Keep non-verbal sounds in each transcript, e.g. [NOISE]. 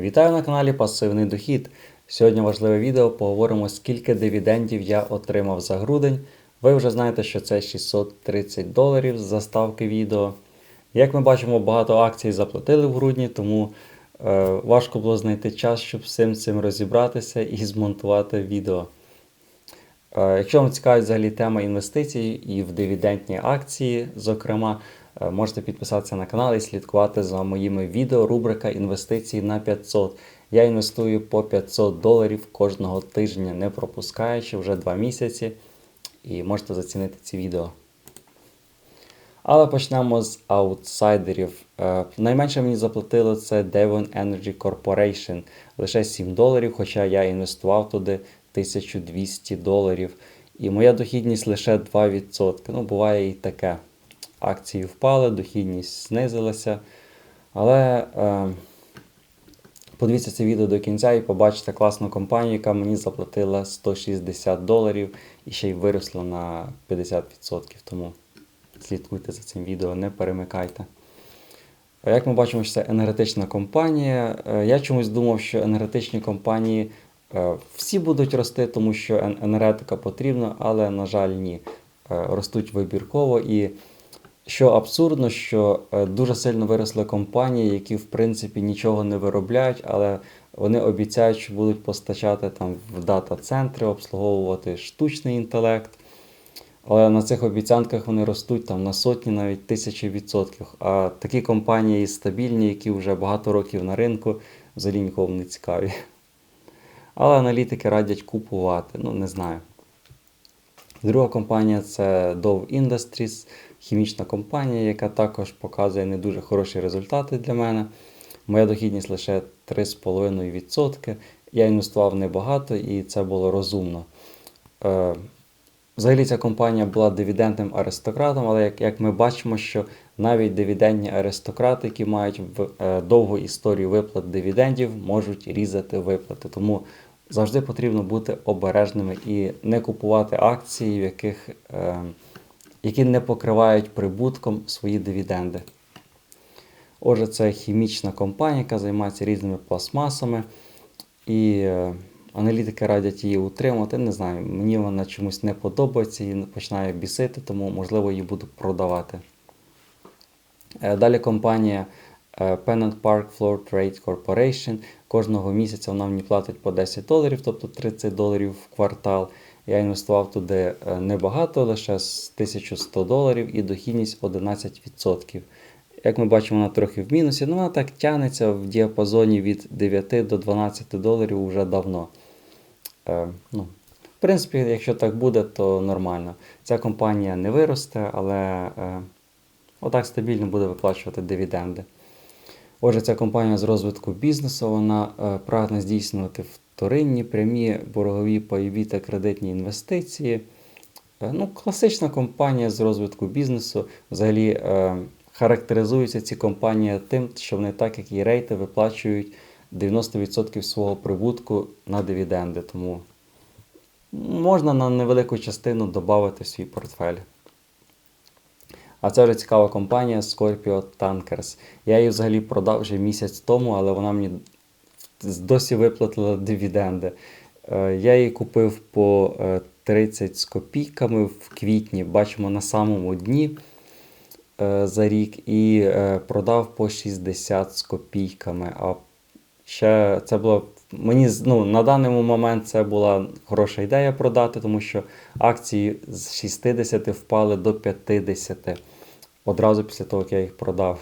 Вітаю на каналі Пасивний Дохід. Сьогодні важливе відео. Поговоримо, скільки дивідендів я отримав за грудень. Ви вже знаєте, що це 630 доларів з заставки відео. Як ми бачимо, багато акцій заплатили в грудні, тому е, важко було знайти час, щоб всім цим розібратися і змонтувати відео. Е, Якщо вам цікавить взагалі тема інвестицій і в дивідендні акції, зокрема, можете підписатися на канал і слідкувати за моїми відео. Рубрика інвестиції на 500. Я інвестую по 500 доларів кожного тижня, не пропускаючи вже 2 місяці. І можете зацінити ці відео. Але почнемо з аутсайдерів. Е, найменше мені заплатило це Devon Energy Corporation. Лише 7 доларів, хоча я інвестував туди 1200 доларів. І моя дохідність лише 2%. Ну, буває і таке. Акції впали, дохідність знизилася. Але е, подивіться це відео до кінця і побачите класну компанію, яка мені заплатила 160 доларів і ще й виросла на 50%. Тому слідкуйте за цим відео, не перемикайте. Як ми бачимо, що це енергетична компанія. Е, Я чомусь думав, що енергетичні компанії е, всі будуть рости, тому що енергетика потрібна, але, на жаль, ні. Е, Ростуть вибірково. І що абсурдно, що е, дуже сильно виросли компанії, які в принципі нічого не виробляють, але вони обіцяють, що будуть постачати там в дата-центри, обслуговувати штучний інтелект. Але на цих обіцянках вони ростуть там на сотні, навіть тисячі відсотків. А такі компанії стабільні, які вже багато років на ринку, взагалі нікому не цікаві. Але аналітики радять купувати, ну не знаю. Друга компанія це Dove Industries, хімічна компанія, яка також показує не дуже хороші результати для мене. Моя дохідність лише 3,5%. Я інвестував небагато і це було розумно. Е, Взагалі ця компанія була дивідендним аристократом, але як, як ми бачимо, що навіть дивідендні аристократи, які мають в, е, довгу історію виплат дивідендів, можуть різати виплати. Тому завжди потрібно бути обережними і не купувати акції, в яких, е, які не покривають прибутком свої дивіденди. Отже, це хімічна компанія, яка займається різними пластмасами. І е, аналітики радять її утримати. Не знаю, мені вона чомусь не подобається і починає бісити, тому можливо її буду продавати. Е, Далі компанія Pennant Park Floor Trade Corporation. Кожного місяця вона мені платить по 10 доларів, тобто 30 доларів в квартал. Я інвестував туди е, небагато, лише з 1100 доларів і дохідність 11%. Як ми бачимо, вона трохи в мінусі, ну вона так тягнеться в діапазоні від 9 до 12 доларів вже давно. Е, ну, в принципі, якщо так буде, то нормально. Ця компанія не виросте, але е, отак стабільно буде виплачувати дивіденди. Отже, ця компанія з розвитку бізнесу вона е, прагне здійснювати вторинні, прямі боргові пайові та кредитні інвестиції. Е, ну, класична компанія з розвитку бізнесу. Взагалі е, характеризуються ці компанії тим, що вони, так як і рейти, виплачують 90% свого прибутку на дивіденди. Тому можна на невелику частину додати в свій портфель. А це вже цікава компанія Scorpio Tankers. Я її взагалі продав вже місяць тому, але вона мені досі виплатила дивіденди. Е, Я її купив по е, 30 з копійками в квітні, бачимо на самому дні е, за рік, і е, продав по 60 з копійками. А ще це було мені ну, на даний момент це була хороша ідея продати, тому що акції з 60 впали до 50 одразу після того, як я їх продав.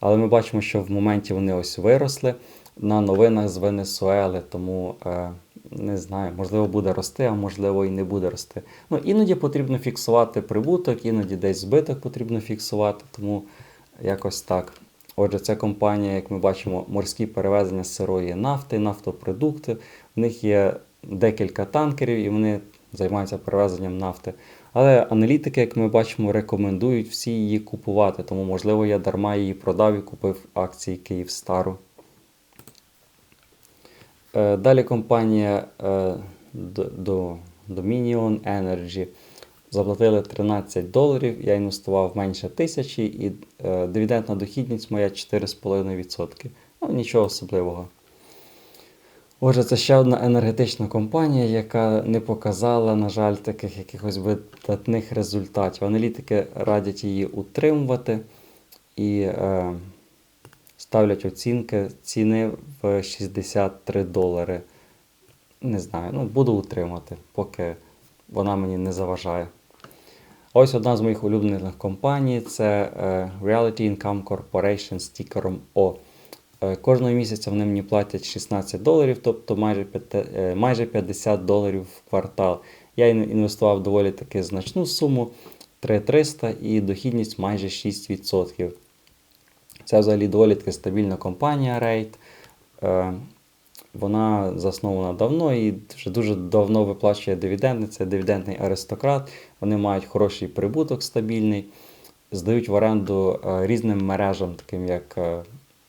Але ми бачимо, що в моменті вони ось виросли на новинах з Венесуели, тому е, не знаю, можливо буде рости, а можливо і не буде рости. Ну, іноді потрібно фіксувати прибуток, іноді десь збиток потрібно фіксувати, тому якось так. Отже, ця компанія, як ми бачимо, морські перевезення сирої нафти, нафтопродукти. В них є декілька танкерів і вони займаються перевезенням нафти. Але аналітики, як ми бачимо, рекомендують всі її купувати, тому, можливо, я дарма її продав і купив акції Київстару. Е, Далі компанія е, Dominion Energy заплатили 13 доларів, я інвестував менше тисячі і е, дивідендна дохідність моя 4,5%. Ну, нічого особливого. Отже, це ще одна енергетична компанія, яка не показала, на жаль, таких якихось видатних результатів. Аналітики радять її утримувати і е, ставлять оцінки ціни в 63 долари. Не знаю, ну буду утримати, поки вона мені не заважає. Ось одна з моїх улюблених компаній це е, Reality Income Corporation з тікером O. Е, Кожного місяця вони мені платять 16 доларів, тобто майже п'яте- е, майже 50 доларів в квартал. Я інвестував доволі таки значну суму 3300 і дохідність майже 6%. Це взагалі доволі таки стабільна компанія Rate. Е, Вона заснована давно і вже дуже давно виплачує дивіденди. Це дивідендний аристократ. Вони мають хороший прибуток стабільний, здають в оренду різним мережам, таким як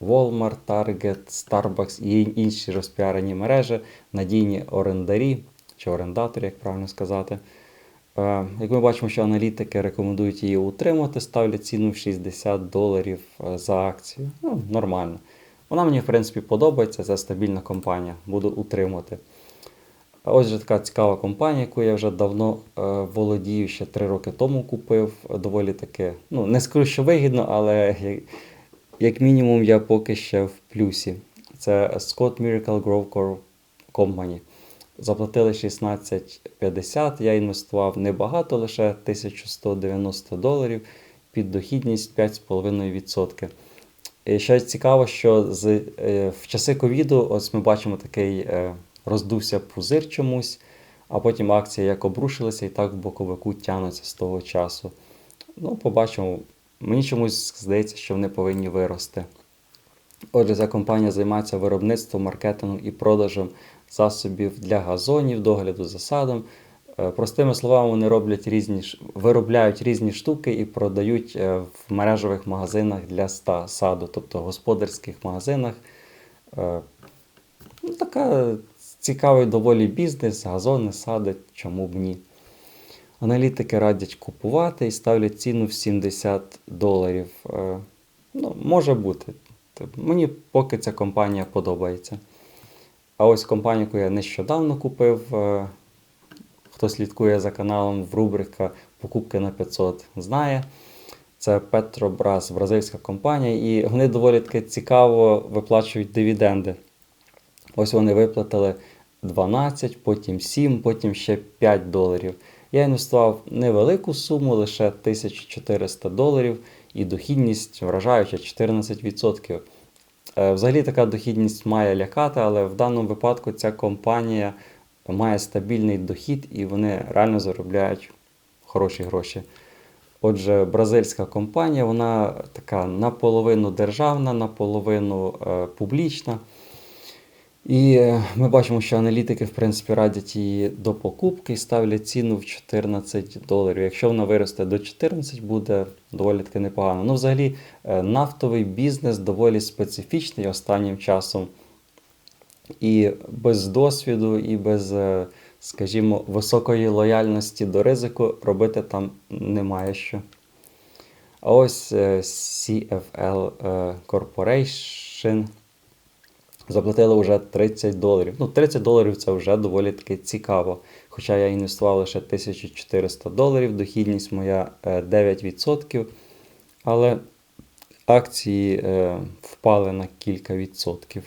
Walmart, Target, Starbucks і інші розпіарені мережі, надійні орендарі чи орендатори, як правильно сказати. Е, Як ми бачимо, що аналітики рекомендують її утримати, ставлять ціну в 60 доларів е, за акцію. Ну, нормально. Вона мені, в принципі, подобається, це стабільна компанія, буду утримувати. Ось же така цікава компанія, яку я вже давно е, володію, ще 3 роки тому купив. Доволі таки, ну, не скажу, що вигідно, але як- мінімум я поки ще в плюсі. Це Scott Miracle Grow Corp Company. Заплатили 16,50, я інвестував небагато, лише 1190 доларів під дохідність 5,5%. І ще цікаво, що з, е, в часи ковіду ось ми бачимо такий е, роздувся пузир чомусь, а потім акція як обрушилася і так в боковику тягнуться з того часу. Ну, побачимо. Мені чомусь здається, що вони повинні вирости. Отже, ця компанія займається виробництвом, маркетингом і продажем засобів для газонів, догляду за садом. Е, Простими словами, вони роблять різні, виробляють різні штуки і продають е, в мережевих магазинах для саду, тобто господарських магазинах. Е, Ну, така цікавий доволі бізнес, газони, сади, чому б ні. Аналітики радять купувати і ставлять ціну в 70 доларів. Е, Ну, може бути. Мені поки ця компанія подобається. А ось компанію, яку я нещодавно купив, е, хто слідкує за каналом в рубрика Покупки на 500 знає. Це Petrobras, бразильська компанія, і вони доволі таки цікаво виплачують дивіденди. Ось вони виплатили 12, потім 7, потім ще 5 доларів. Я інвестував невелику суму, лише 1400 доларів, і дохідність вражаюча 14%. Е, Взагалі така дохідність має лякати, але в даному випадку ця компанія має стабільний дохід і вони реально заробляють хороші гроші. Отже, бразильська компанія, вона така наполовину державна, наполовину е, публічна. І е, ми бачимо, що аналітики, в принципі, радять її до покупки і ставлять ціну в 14 доларів. Якщо вона виросте до 14, буде доволі таки непогано. Ну, взагалі, е, нафтовий бізнес доволі специфічний останнім часом. І без досвіду, і без, е, скажімо, високої лояльності до ризику робити там немає що. А ось CFL Corporation заплатили вже 30 доларів. Ну, 30 доларів це вже доволі таки цікаво. Хоча я інвестував лише 1400 доларів, дохідність моя е, 9%. Але акції е, впали на кілька відсотків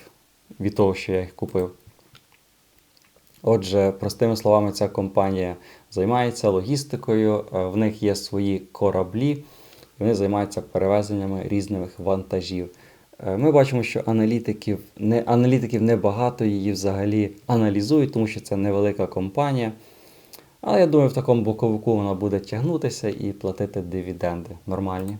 від того, що я їх купив. Отже, простими словами, ця компанія займається логістикою, е, в них є свої кораблі, і вони займаються перевезеннями різних вантажів. Е, Ми бачимо, що аналітиків, не, аналітиків небагато її взагалі аналізують, тому що це невелика компанія. Але я думаю, в такому боковику вона буде тягнутися і платити дивіденди нормальні.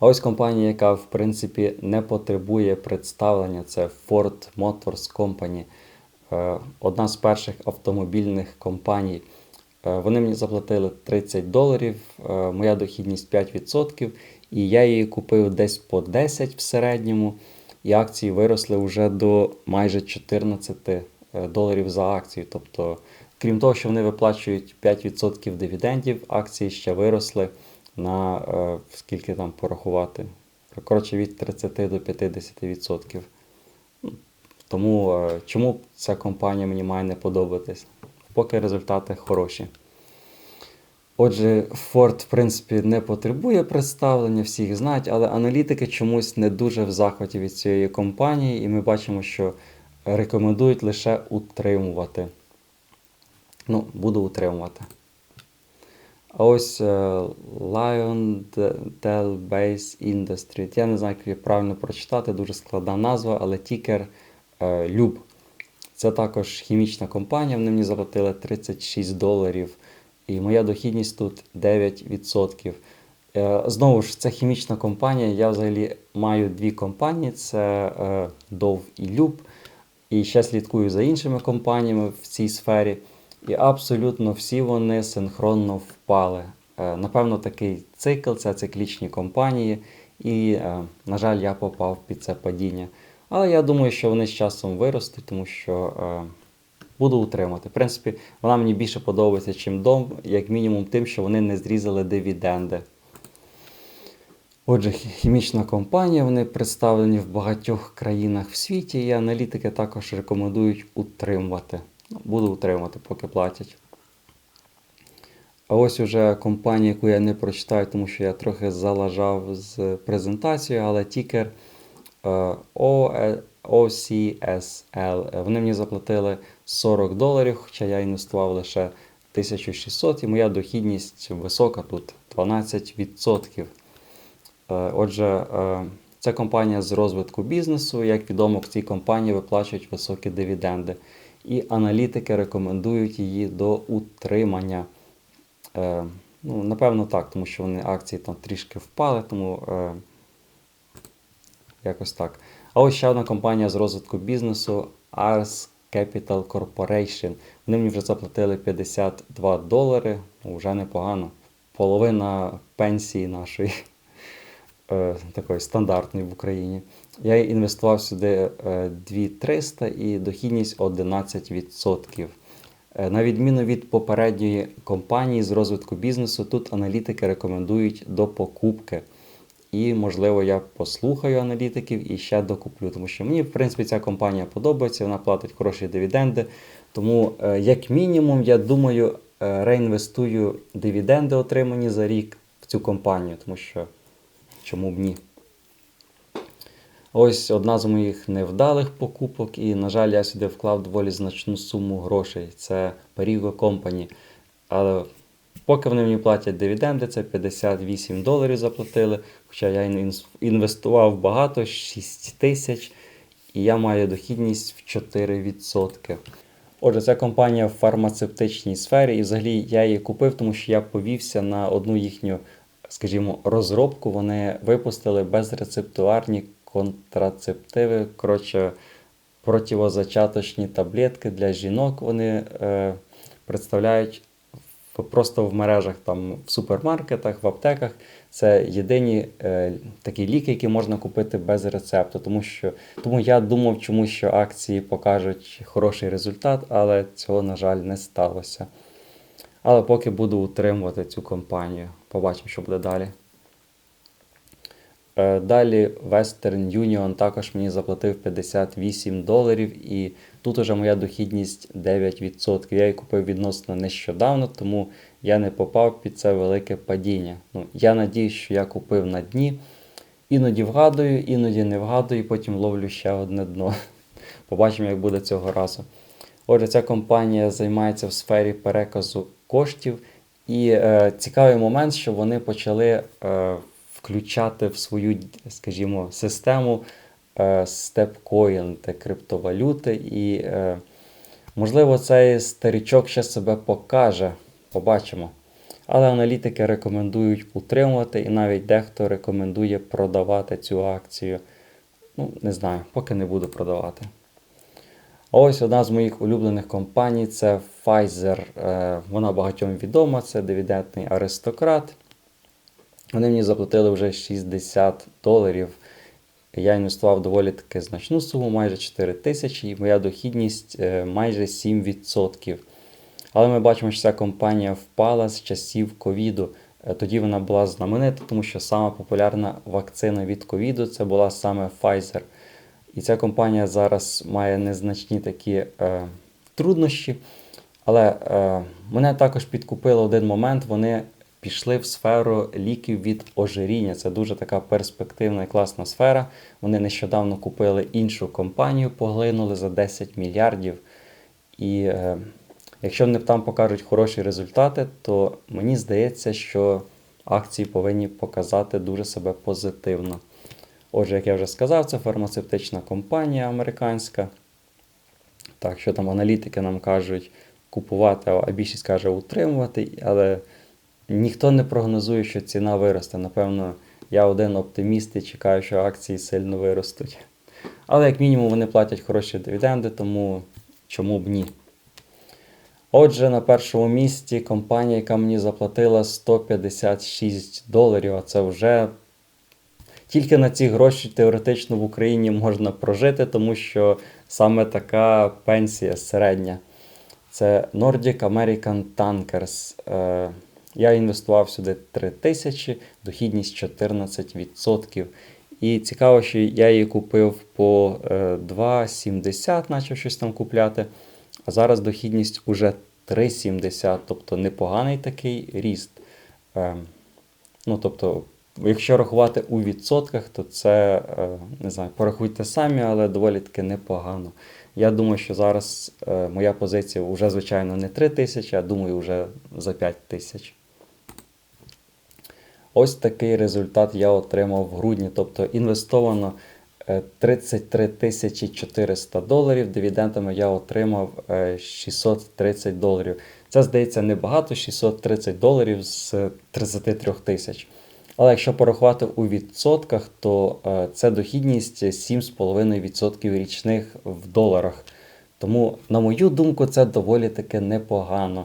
А ось компанія, яка в принципі не потребує представлення, це Ford Motors Company, Е, одна з перших автомобільних компаній. Е, Вони мені заплатили 30 доларів, моя дохідність 5%, і я її купив десь по 10 в середньому, і акції виросли вже до майже 14 е, доларів за акцію. Тобто, крім того, що вони виплачують 5% дивідендів, акції ще виросли на е, скільки там порахувати. Коротше, від 30 до 50%. Ну, Тому е, чому ця компанія мені має не подобатись? Поки результати хороші. Отже, Ford, в принципі, не потребує представлення, всіх знають, але аналітики чомусь не дуже в захваті від цієї компанії, і ми бачимо, що рекомендують лише утримувати. Ну, буду утримувати. А ось е, Lion Dell Base Industry. Я не знаю, як її правильно прочитати, дуже складна назва, але тікер е, Люб. Це також хімічна компанія, вони мені заплатили 36 доларів. І моя дохідність тут 9%. Е, Знову ж, це хімічна компанія. Я взагалі маю дві компанії: це е, Dove і Люб. І ще слідкую за іншими компаніями в цій сфері. І абсолютно всі вони синхронно впали. Е, Напевно, такий цикл це циклічні компанії, і, на жаль, я попав під це падіння. Але я думаю, що вони з часом виростуть, тому що буду утримати. В принципі, вона мені більше подобається, чим дом, як мінімум, тим, що вони не зрізали дивіденди. Отже, хімічна компанія, вони представлені в багатьох країнах в світі, і аналітики також рекомендують утримувати. Ну, Буду утримувати, поки платять. А ось уже компанія, яку я не прочитаю, тому що я трохи залажав з презентацією, але тікер е, O- OCSL. Вони мені заплатили 40 доларів, хоча я інвестував лише 1600, і моя дохідність висока тут 12%. Е, Отже, е, це компанія з розвитку бізнесу. Як відомо, в цій компанії виплачують високі дивіденди. І аналітики рекомендують її до утримання. Е, Ну, напевно, так, тому що вони акції там трішки впали, тому е, якось так. А ось ще одна компанія з розвитку бізнесу Ars Capital Corporation. Вони мені вже заплатили 52 долари, ну, вже непогано. Половина пенсії нашої [LAUGHS] е, такої стандартної в Україні. Я інвестував сюди е, 2300 і дохідність 11%. Е, На відміну від попередньої компанії з розвитку бізнесу, тут аналітики рекомендують до покупки. І, можливо, я послухаю аналітиків і ще докуплю, тому що мені, в принципі, ця компанія подобається, вона платить хороші дивіденди. Тому, е, як мінімум, я думаю, е, реінвестую дивіденди, отримані за рік в цю компанію, тому що чому б ні? Ось одна з моїх невдалих покупок, і, на жаль, я сюди вклав доволі значну суму грошей. Це Perigo Company. Але поки вони мені платять дивіденди, це 58 доларів заплатили. Хоча я інвестував багато, 6 тисяч, і я маю дохідність в 4%. Отже, ця компанія в фармацевтичній сфері, і взагалі я її купив, тому що я повівся на одну їхню, скажімо, розробку. Вони випустили безрецептуарні контрацептиви. Коротше, противозачаточні таблетки для жінок. Вони е, представляють просто в мережах, там, в супермаркетах, в аптеках. Це єдині е, такі ліки, які можна купити без рецепту. Тому, що, тому я думав, чому що акції покажуть хороший результат, але цього, на жаль, не сталося. Але поки буду утримувати цю компанію. Побачимо, що буде далі. Е, Далі Western Union також мені заплатив 58 доларів, і тут уже моя дохідність 9%. Я її купив відносно нещодавно, тому я не попав під це велике падіння. Ну, я надію, що я купив на дні. Іноді вгадую, іноді не вгадую, і потім ловлю ще одне дно. [LAUGHS] Побачимо, як буде цього разу. Отже, ця компанія займається в сфері переказу коштів. І е, цікавий момент, що вони почали е, включати в свою, скажімо, систему е, StepCoin та криптовалюти. І, е, можливо, цей старічок ще себе покаже. Побачимо. Але аналітики рекомендують утримувати, і навіть дехто рекомендує продавати цю акцію. Ну, не знаю, поки не буду продавати. Ось одна з моїх улюблених компаній це Pfizer. Е, Вона багатьом відома, це дивідендний аристократ. Вони мені заплатили вже 60 доларів. Я інвестував доволі таки значну суму, майже 4 тисячі, і моя дохідність е, майже 7%. Але ми бачимо, що ця компанія впала з часів ковіду. Е, Тоді вона була знаменита, тому що сама популярна вакцина від ковіду це була саме Pfizer. І ця компанія зараз має незначні такі е, труднощі. Але е, мене також підкупило один момент. Вони пішли в сферу ліків від ожиріння. Це дуже така перспективна і класна сфера. Вони нещодавно купили іншу компанію, поглинули за 10 мільярдів. І е, якщо вони там покажуть хороші результати, то мені здається, що акції повинні показати дуже себе позитивно. Отже, як я вже сказав, це фармацевтична компанія американська. Так, що там аналітики нам кажуть купувати, а більшість каже утримувати, але ніхто не прогнозує, що ціна виросте. Напевно, я один оптиміст і чекаю, що акції сильно виростуть. Але як мінімум вони платять хороші дивіденди, тому чому б ні? Отже, на першому місці компанія, яка мені заплатила 156 доларів, а це вже тільки на ці гроші теоретично в Україні можна прожити, тому що саме така пенсія середня. Це Nordic American Tankers. Е, Я інвестував сюди 3 тисячі, дохідність 14%. І цікаво, що я її купив по е, 2,70, почав щось там купляти. А зараз дохідність уже 3,70, тобто непоганий такий ріст. Е, Ну, тобто, якщо рахувати у відсотках, то це, е, не знаю, порахуйте самі, але доволі таки непогано. Я думаю, що зараз е, моя позиція вже, звичайно, не 3 тисячі, а думаю, вже за 5 тисяч. Ось такий результат я отримав в грудні. Тобто інвестовано е, 33 тисячі 400 доларів. Дивідендами я отримав е, 630 доларів. Це здається небагато, 630 доларів з 33 тисяч. Але якщо порахувати у відсотках, то е, це дохідність 7,5% річних в доларах. Тому, на мою думку, це доволі таки непогано.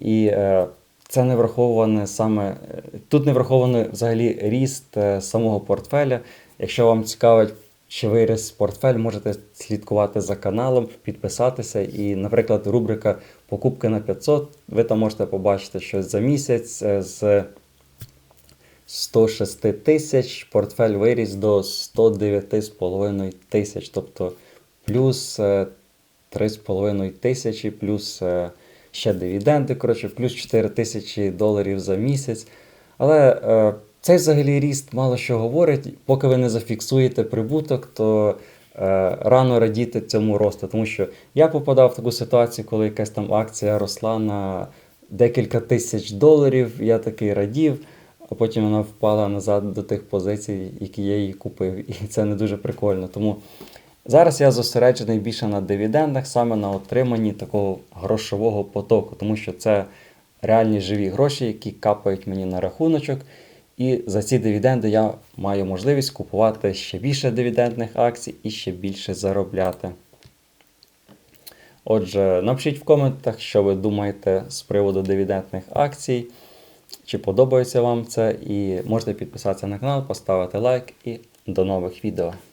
І е, це не враховане саме. е, Тут не врахований взагалі ріст е, самого портфеля. Якщо вам цікавить, чи виріс портфель, можете слідкувати за каналом, підписатися. І, наприклад, рубрика Покупки на 500, ви там можете побачити, що за місяць е, з 106 тисяч портфель виріс до 109,5 тисяч, тобто плюс е, 3,5 тисячі, плюс ще дивіденди, коротше, плюс 4 тисячі доларів за місяць. Але е, цей взагалі ріст мало що говорить. Поки ви не зафіксуєте прибуток, то е, рано радіти цьому росту. Тому що я попадав в таку ситуацію, коли якась там акція росла на декілька тисяч доларів, я такий радів, а потім вона впала назад до тих позицій, які я її купив. І це не дуже прикольно. Тому Зараз я зосереджений більше на дивідендах, саме на отриманні такого грошового потоку, тому що це реальні живі гроші, які капають мені на рахуночок. І за ці дивіденди я маю можливість купувати ще більше дивідендних акцій і ще більше заробляти. Отже, напишіть в коментах, що ви думаєте з приводу дивідендних акцій, чи подобається вам це, і можете підписатися на канал, поставити лайк і до нових відео.